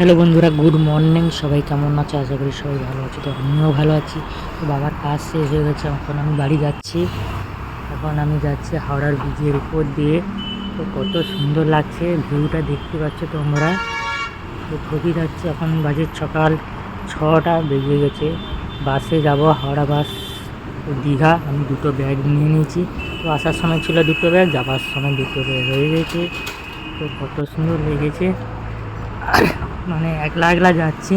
Hello বন্ধুরা, good morning. সবাই কেমন আছো? আশা করি সবাই ভালো আছে। তো আমিও ভালো আছি। তো বাবার কাজ শেষ হয়ে গেছে। এখন আমি বাড়ি যাচ্ছি। এখন আমি যাচ্ছি হাওড়ার ব্রিজের উপর দিয়ে। তো কত সুন্দর লাগছে ভিউটা দেখতে পাচ্ছ তোমরা। তো খুবই যাচ্ছে। এখন বাজে সকাল ছটা বেজে গেছে। বাসে যাব হাওড়া বাস দীঘা। আমি দুটো ব্যাগ নিয়ে নিয়েছি। তো আসার সময় ছিল দুটো ব্যাগ, যাবার সময় দুটো ব্যাগ হয়ে গেছে। তো কত সুন্দর লেগেছে। মানে একলা একলা যাচ্ছি।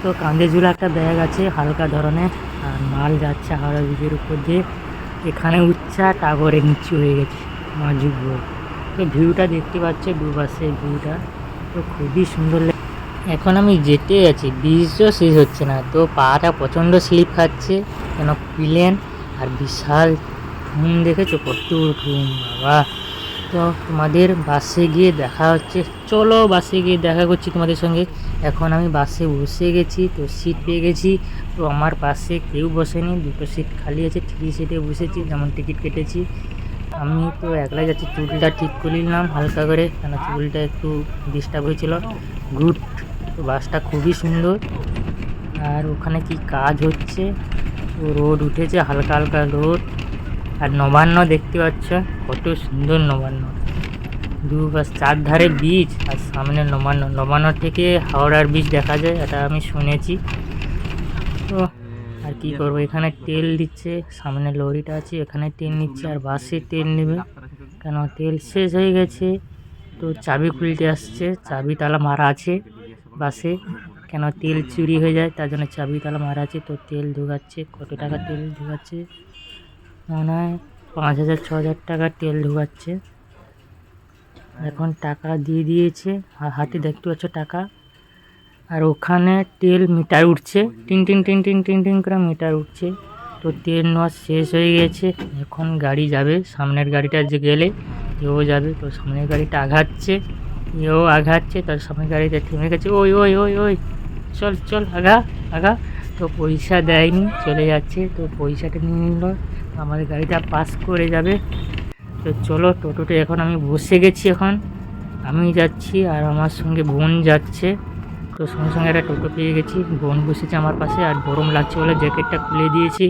তো কাঁধে ঝুলে একটা ব্যাগ আছে হালকা ধরনের, আর মাল যাচ্ছে হাওড়া ব্রিজের উপর দিয়ে। এখানে উচ্চা টাগরে নিচু হয়ে গেছে মাজুক তো ভিউটা দেখতে পাচ্ছে দুপাশের ভিউটা, তো খুবই সুন্দর এখন আমি যেতে আছি, ব্রিজও শেষ হচ্ছে না, তো পাটা প্রচণ্ড স্লিপ খাচ্ছে, কেন প্লেন, আর বিশাল ঘুম দেখেছ কত ঘুম, বাবা। তো তোমাদের বাসে গিয়ে দেখা হচ্ছে। চলো বাসে গিয়ে দেখা করছি তোমাদের সঙ্গে। এখন আমি বাসে বসে গেছি, তো সিট পেয়ে গেছি। তো আমার পাশে কেউ বসেনি দুটো সিট খালি আছে থ্রি সিটে বসেছি, যেমন টিকিট কেটেছি। আমি তো একলাই যাচ্ছি, চুলটা ঠিক করে নিলাম হালকা করে কেন চুলটা একটু ডিস্টার্ব হয়েছিল। গুড তো বাসটা খুবই সুন্দর। আর ওখানে কি কাজ হচ্ছে? তো রোড উঠেছে, হালকা হালকা রোড আর নবান্ন দেখতে পাচ্ছ? কত সুন্দর নবান্ন। দু পাশ চারধারে বীজ আর সামনে নবান্ন। নবান্ন থেকে হাওড়ার বীজ দেখা যায়, এটা আমি শুনেছি। তো আর কি করব? এখানে তেল দিচ্ছে, সামনে লরিটা আছে, এখানে তেল নিচ্ছে, আর বাসে তেল নেবে। কেন? তেল শেষ হয়ে গেছে, তো চাবি খুলতে আসছে চাবি তালা মারা আছে বাসে। কেন? তেল চুরি হয়ে যায়, তার জন্য চাবি তালা মারা আছে, তো তেল ঢুকাচ্ছে। কত টাকা তেল ঢুকাচ্ছে? মনে হয় পাঁচ হাজার, ছ হাজার টাকা তেল ঢুকাচ্ছে। এখন টাকা দিয়ে দিয়েছে, আর হাতে দেখতে পাচ্ছ টাকা। আর ওখানে তেল মিটার উঠছে টিন টিন টিন টিন টিং টিং করে মিটার উঠছে। তো তেল নেওয়া শেষ হয়ে গেছে, এখন গাড়ি যাবে, সামনের গাড়িটা যে গেলে এও যাবে। তো সামনের গাড়িটা আঘাচ্ছে এও আঘাচ্ছে তার সামনের গাড়িটা থেমে গেছে। ওই ওই ওই ওই, চল চল, আগা আগা। তো পয়সা দেয়নি, চলে যাচ্ছে, তো পয়সাটা নিয়ে নিল, আমাদের গাড়িটা পাস করে যাবে। তো চলো টোটোতে এখন আমি বসে গেছি এখন। আমি যাচ্ছি আর আমার সঙ্গে বোন যাচ্ছে। তো সঙ্গে সঙ্গে একটা টোটো পেয়ে গেছি। বোন বসেছে আমার পাশে আর গরম লাগছে বলে জ্যাকেটটা খুলে দিয়েছি।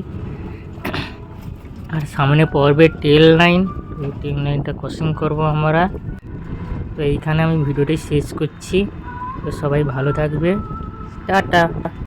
আর সামনে পড়বে টেল লাইন তো টেল লাইনটা ক্রসিং করব আমরা। তো এইখানে আমি ভিডিওটি শেষ করছি। তো সবাই ভালো থাকবে। টাটা।